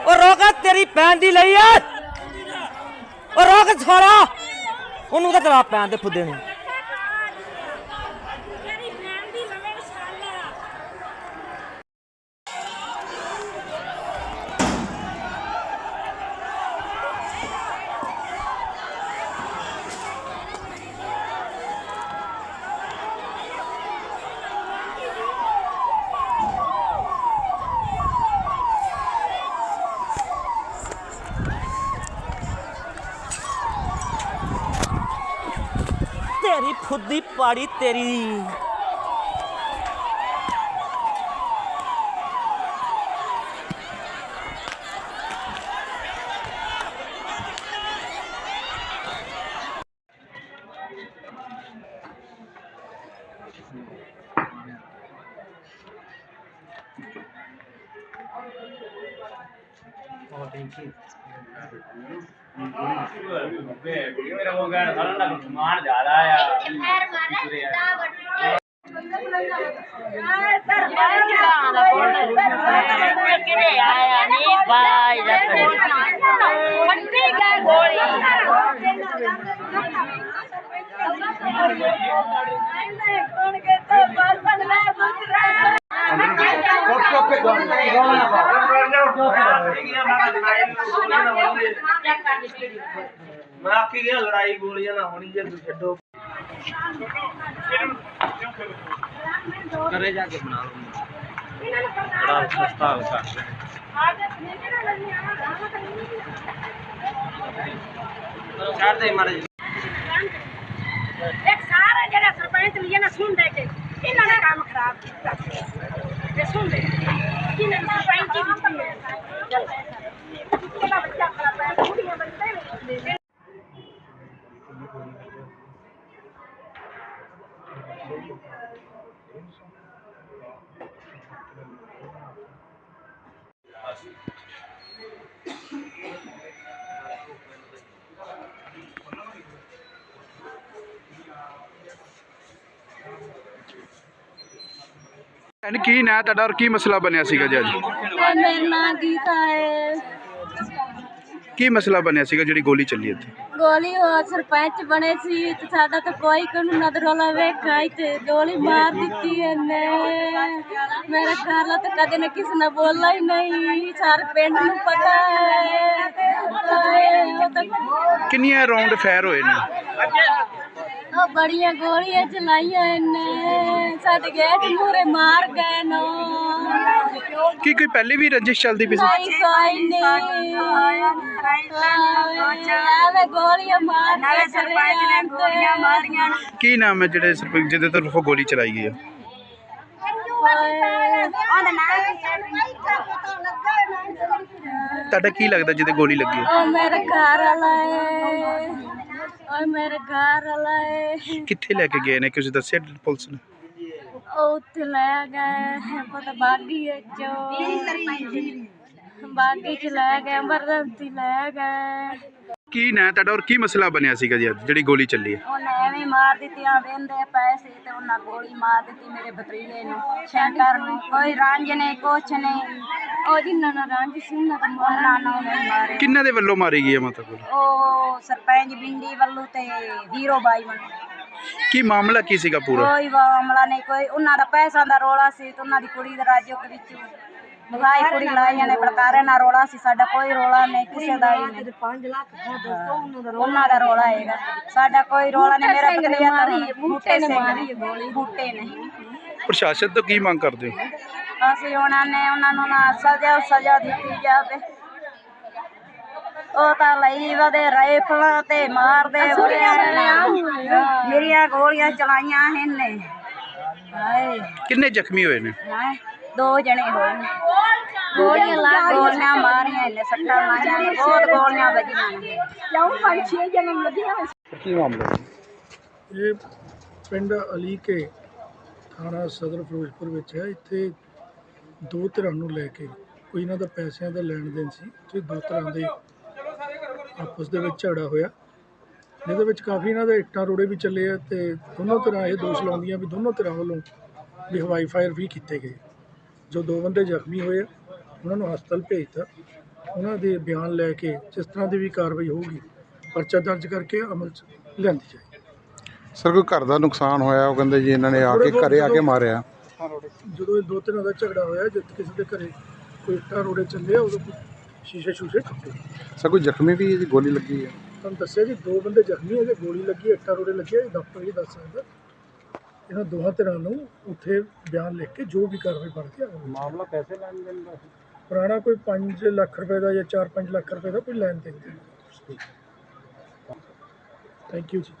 ਉਹ ਰੋਕ ਤੇਰੀ ਪੈਣ ਦੀ ਲਈ ਐ ਉਹ ਰੋਕ, ਛੋੜਾ। ਉਹਨੂੰ ਤਾਂ ਤੇਰਾ ਪੈਣ ਦੇ ਫੁੱਦੇ ਨੂੰ ਮੇਰੀ ਭੈਣ ਦੀ ਲਵੇ ਇਨਸ਼ਾਅੱਲਾ ਤੇਰੀ ਫੁੱਦੀ ਪਾੜੀ ਤੇਰੀ। ਮੇਰਾ ਹੋ ਗਿਆ ਸਾਰਾ ਲੱਗ ਸਮਾਨ ਜ਼ਿਆਦਾ ਆ ਕਿਹੜੇ ਆਇਆ ਨਹੀਂ ਬਾਈ ਫੱਟੀ ਗਏ ਗੋਲੀ ਕੌਣ ਕਹਿੰਦਾ ਬਾਲ ਬਣ ਲੈ ਮੈਂ ਆਖੀ ਗਿਆ ਲੜਾਈ ਗੋਲੀਆਂ ਨਾ ਹੋਣੀ ਜੇ ਤੂੰ ਛੱਡੋ ਕਰੇ ਜਾ ਕੇ ਬਣਾ ਲਓ ਬੜਾ ਸਸਤਾ ਹੋ ਸਕਦਾ ਛੱਡ ਦੇ ਮਾਰੇ ਇੱਕ ਸਾਰਾ ਜਿਹੜਾ ਸਰਪੰਚ ਲਈ ਨਾ ਸੁਣ ਦੇ ਕੇ ਇਹਨਾਂ ਨੇ ਕੰਮ ਖਰਾਬ ਕੀਤਾ ਤੇ ਸੁਣ ਦੇ ਕਿਨੇ ਸਰਪੰਚ ਹੀ ਦਿੱਤੀ ਹੈ ਚੱਲ ਕਿਹਦਾ ਬੱਚਾ ਖਰਾਬ ਹੈ ਕੁੜੀਆਂ ਬੰਦੇ ਨੇ ਐਨ ਕੀ ਨਾਂ ਤੁਹਾਡਾ ਔਰ ਕੀ ਮਸਲਾ ਬਣਿਆ ਸੀਗਾ ਜੀ ਅੱਜ? ਮੇਰਾ ਨਾਂ ਗੀਤਾ ਹੈ। ਕੀ ਮਸਲਾ ਬਣਿਆ ਸੀਗਾ ਜਿਹੜੀ ਗੋਲੀ ਚੱਲੀ ਇੱਥੇ? ਗੋਲੀ ਉਹ ਸਰਪੰਚ ਬਣੇ ਸੀ ਤੇ ਸਾਡਾ ਤਾਂ ਕੋਈ ਕਾਨੂੰਨ ਨਾ ਰੋਲਾ ਵੇਖਾ ਤੇ ਗੋਲੀ ਮਾਰ ਦਿੱਤੀ ਇਹਨੇ ਮੇਰਾ ਘਰ ਲਾ ਤਾਂ ਕਦੇ ਨਾ ਕਿਸੇ ਨਾਲ ਬੋਲਾ ਹੀ ਨਹੀਂ। ਸਾਰੇ ਪਿੰਡ ਨੂੰ ਪਤਾ ਹੈ। ਹਾਏ, ਉਹ ਤਾਂ ਕਿੰਨੀਆਂ ਰਾਉਂਡ ਫਾਇਰ ਹੋਏ ਨੇ? ਉਹ ਬੜੀਆਂ ਗੋਲੀਆਂ ਚਲਾਈਆਂ ਇਹਨੇ। ਸਾਡੇ ਗੇਟ ਮੂਰੇ ਮਾਰ ਗਏ ਨੋ। ਕੀ ਕੋਈ ਪਹਿਲੇ ਵੀ ਰੰਜਿਸ਼ ਚੱਲਦੀ ਪਈ ਸੀ? ਕੋਈ ਕੋਈ ਨਹੀਂ। ਆਵੇ ਗੋਲੀਆਂ ਮਾਰ ਕੇ ਸਰਪੰਚ ਨੇ ਗੋਲੀਆਂ ਮਾਰੀਆਂ। ਕੀ ਨਾਮ ਹੈ ਜਿਹੜੇ ਸਰਪੰਚ ਜਿਹਦੇ ਤਰਫੋਂ ਗੋਲੀ ਚਲਾਈ ਗਈ ਹੈ? ਤੁਹਾਡਾ ਕੀ ਲੱਗਦਾ ਜਿਹਦੇ ਗੋਲੀ ਲੱਗੀ ਹੈ ਉਹ ਮੇਰੇ ਘਰ ਵਾਲਾ ਹੈ ਉਹ ਮੇਰੇ ਘਰ ਵਾਲਾ ਹੈ ਕਿੱਥੇ ਲੈ ਕੇ ਗਏ ਨੇ? ਕੁਝ ਦੱਸਿਆ ਪੁਲਿਸ ਨੇ? ਉੱਥੇ ਲੈ ਗਏ ਪਤਾ ਬਾਗੀ ਚੋ ਬਾਗੀ ਚ ਲੈ ਗਏ ਅਮਰਦੰਤੀ ਲੈ ਗਏ। ਕੀ ਨਾਂ ਤੁਹਾਡਾ ਔਰ ਕੀ ਮਸਲਾ ਬਣਿਆ ਸੀਗਾ ਜੀ ਅੱਜ ਜਿਹੜੀ ਗੋਲੀ ਚੱਲੀ ਹੈ? ਉਹਨੇ ਐਵੇਂ ਮਾਰ ਦਿੱਤੀਆਂ ਵੇਂਦੇ ਪਏ ਸੀ ਤੇ ਉਹਨਾਂ ਗੋਲੀ ਮਾਰ ਦਿੱਤੀ ਮੇਰੇ ਭਤਰੀਏ ਨੂੰ ਸ਼ੰਕਰ ਨੂੰ ਕੋਈ ਰੰਜ ਨੇ ਕੁਛ ਨਹੀਂ ਉਹ ਜਿੰਨਾਂ ਨਾਲ ਰੰਜ ਸੀ ਉਹਨਾਂ ਦਾ ਉਹਨਾਂ ਨੂੰ ਨਹੀਂ ਮਾਰੇ ਕਿੰਨਾਂ ਦੇ ਵੱਲੋਂ ਮਾਰੀ ਗਈ ਹੈ ਮਾਤਾ ਗੋਲੀ ਉਹ ਸਰਪੰਚ ਬਿੰਡੀ ਵੱਲੋਂ ਤੇ ਵੀਰੋ ਬਾਈ ਵੱਲੋਂ। ਕੀ ਮਾਮਲਾ ਕੀ ਸੀਗਾ ਪੂਰਾ? ਕੋਈ ਮਾਮਲਾ ਨਹੀਂ ਕੋਈ ਉਹਨਾਂ ਦਾ ਪੈਸਾ ਦਾ ਰੋਲਾ ਸੀ ਤੇ ਉਹਨਾਂ ਦੀ ਕੁੜੀ ਦਾ ਰਾਜੋ ਵਿੱਚ ਬਗਾਈ ਕੁੜੀ ਲਾਈਆਂ ਨੇ ਬਲਕਾਰੇ ਨਾਲ ਰੋਲਾ ਸੀ ਸਾਡਾ ਕੋਈ ਰੋਲਾ ਨਹੀਂ ਕਿਸੇ ਦਾ ਹੀ ਨਹੀਂ। 5 ਲੱਖ ਉਹਨਾਂ ਦਾ ਰੋਲਾ ਹੈਗਾ। ਸਾਡਾ ਕੋਈ ਰੋਲਾ ਨਹੀਂ ਮੇਰਾ ਪਤਲੀਆ ਤਾਂ ਬੂਟੇ ਨੇ ਮਾਰੀ ਗੋਲੀ। ਬੂਟੇ ਨੇ ਪ੍ਰਸ਼ਾਸਨ ਤੋਂ ਕੀ ਮੰਗ ਕਰਦੇ ਹੋ? ਅਸੀਂ ਉਹਨਾਂ ਨੇ ਉਹਨਾਂ ਨੂੰ ਨਾ ਸਜ਼ਾ ਸਜ਼ਾ ਦਿੱਤੀ ਜਾਵੇ। ਉਹ ਤਾਂ ਲਈ ਵਦੇ ਰਾਈਫਲਾਂ ਤੇ ਮਾਰਦੇ ਮੇਰੀਆਂ ਗੋਲੀਆਂ ਚਲਾਈਆਂ ਇਹਨੇ। ਹਾਏ। ਕਿੰਨੇ ਜ਼ਖਮੀ ਹੋਏ ਨੇ? ਹੈਂ, ਦੋ ਜਣੇ ਹੋਏ ਨੇ। ਗੋਲੀਆਂ ਲਾ ਗੋਲੀਆਂ ਮਾਰੀਆਂ ਇਹਨੇ ਸੱਟਾਂ ਮਾਰੀਆਂ ਨੇ ਬਹੁਤ ਗੋਲੀਆਂ ਵੱਜੀਆਂ ਨੇ। ਕਿਉਂ ਪੰਜ ਛੇ ਜਣੇ ਲੱਗੀਆਂ ਕੀ ਮਾਮਲਾ ਇਹ ਪਿੰਡ ਅਲੀ ਕੇ ਥਾਣਾ ਸਦਰ ਫਿਰੋਜ਼ਪੁਰ ਵਿੱਚ ਹੈ। ਇੱਥੇ ਦੋ ਧਿਰਾਂ ਨੂੰ ਲੈ ਕੇ ਕੋਈ ਇਹਨਾਂ ਦਾ ਪੈਸਿਆਂ ਦਾ ਲੈਣ ਦੇਣ ਸੀ। ਤੇ ਦੋ ਤਰ੍ਹਾਂ ਦੇ ਆਪਸ ਦੇ ਵਿੱਚ ਝਗੜਾ ਹੋਇਆ। ਜਿਹਦੇ ਵਿੱਚ ਕਾਫੀ ਇਹਨਾਂ ਦੇ ਇੱਟਾਂ ਰੋੜੇ ਵੀ ਚੱਲੇ ਆ ਤੇ ਦੋਨੋਂ ਤਰ੍ਹਾਂ ਇਹ ਦੋਸ਼ ਲਾਉਂਦੀਆਂ ਵੀ ਦੋਨੋਂ ਤਰ੍ਹਾਂ ਵੱਲੋਂ ਵੀ ਹਵਾਈ ਫਾਇਰ ਵੀ ਕੀਤੇ ਗਏ। ਜੋ ਦੋ ਬੰਦੇ ਜ਼ਖਮੀ ਹੋਏ ਉਹਨਾਂ ਨੂੰ ਹਸਪਤਾਲ ਭੇਜਤਾ। ਉਹਨਾਂ ਦੇ ਬਿਆਨ ਲੈ ਕੇ ਜਿਸ ਤਰ੍ਹਾਂ ਦੀ ਵੀ ਕਾਰਵਾਈ ਹੋਊਗੀ ਪਰਚਾ ਦਰਜ ਕਰਕੇ ਅਮਲ 'ਚ ਲਿਆਂਦੀ ਜਾਏ ਸਰ ਕੋਈ ਘਰ ਦਾ ਨੁਕਸਾਨ ਹੋਇਆ ਉਹ ਕਹਿੰਦੇ ਜੀ ਇਹਨਾਂ ਨੇ ਆ ਕੇ ਘਰੇ ਆ ਕੇ ਮਾਰਿਆ। ਜਦੋਂ ਇਹ ਦੋ ਤਿੰਨਾਂ ਦਾ ਝਗੜਾ ਹੋਇਆ ਜਦ ਕਿਸੇ ਦੇ ਘਰੇ ਕੋਈ ਇੱਟਾਂ ਰੋੜੇ ਚੱਲੇ ਆ, ਉਦੋਂ ਸ਼ੀਸ਼ੇ ਸ਼ੂਸ਼ੇ ਟੁੱਟੇ ਸਰ ਕੋਈ ਜ਼ਖਮੀ ਵੀ ਹੈ ਜੀ ਗੋਲੀ ਲੱਗੀ ਹੈ? ਤੁਹਾਨੂੰ ਦੱਸਿਆ ਜੀ ਦੋ ਬੰਦੇ ਜ਼ਖਮੀ ਹੋਏ ਗੋਲੀ ਲੱਗੀ ਇੱਟਾਂ ਰੋੜੇ ਲੱਗੇ ਇਹ ਡਾਕਟਰ ਹੀ ਦੱਸ ਸਕਦਾ। ਇਹਨਾਂ ਦੋਹਾਂ ਧਿਰਾਂ ਨੂੰ ਉੱਥੇ ਬਿਆਨ ਲਿਖ ਕੇ ਜੋ ਵੀ ਕਾਰਵਾਈ ਬਣਦੀ ਆ ਮਾਮਲਾ ਪੈਸੇ ਲੈਣ ਦੇਣ ਦਾ ਪੁਰਾਣਾ ਕੋਈ 5 ਲੱਖ ਰੁਪਏ ਦਾ ਜਾਂ 4-5 ਲੱਖ ਰੁਪਏ ਦਾ ਕੋਈ ਲੈਣ ਦੇਣ ਦਾ ਥੈਂਕ ਯੂ ਜੀ।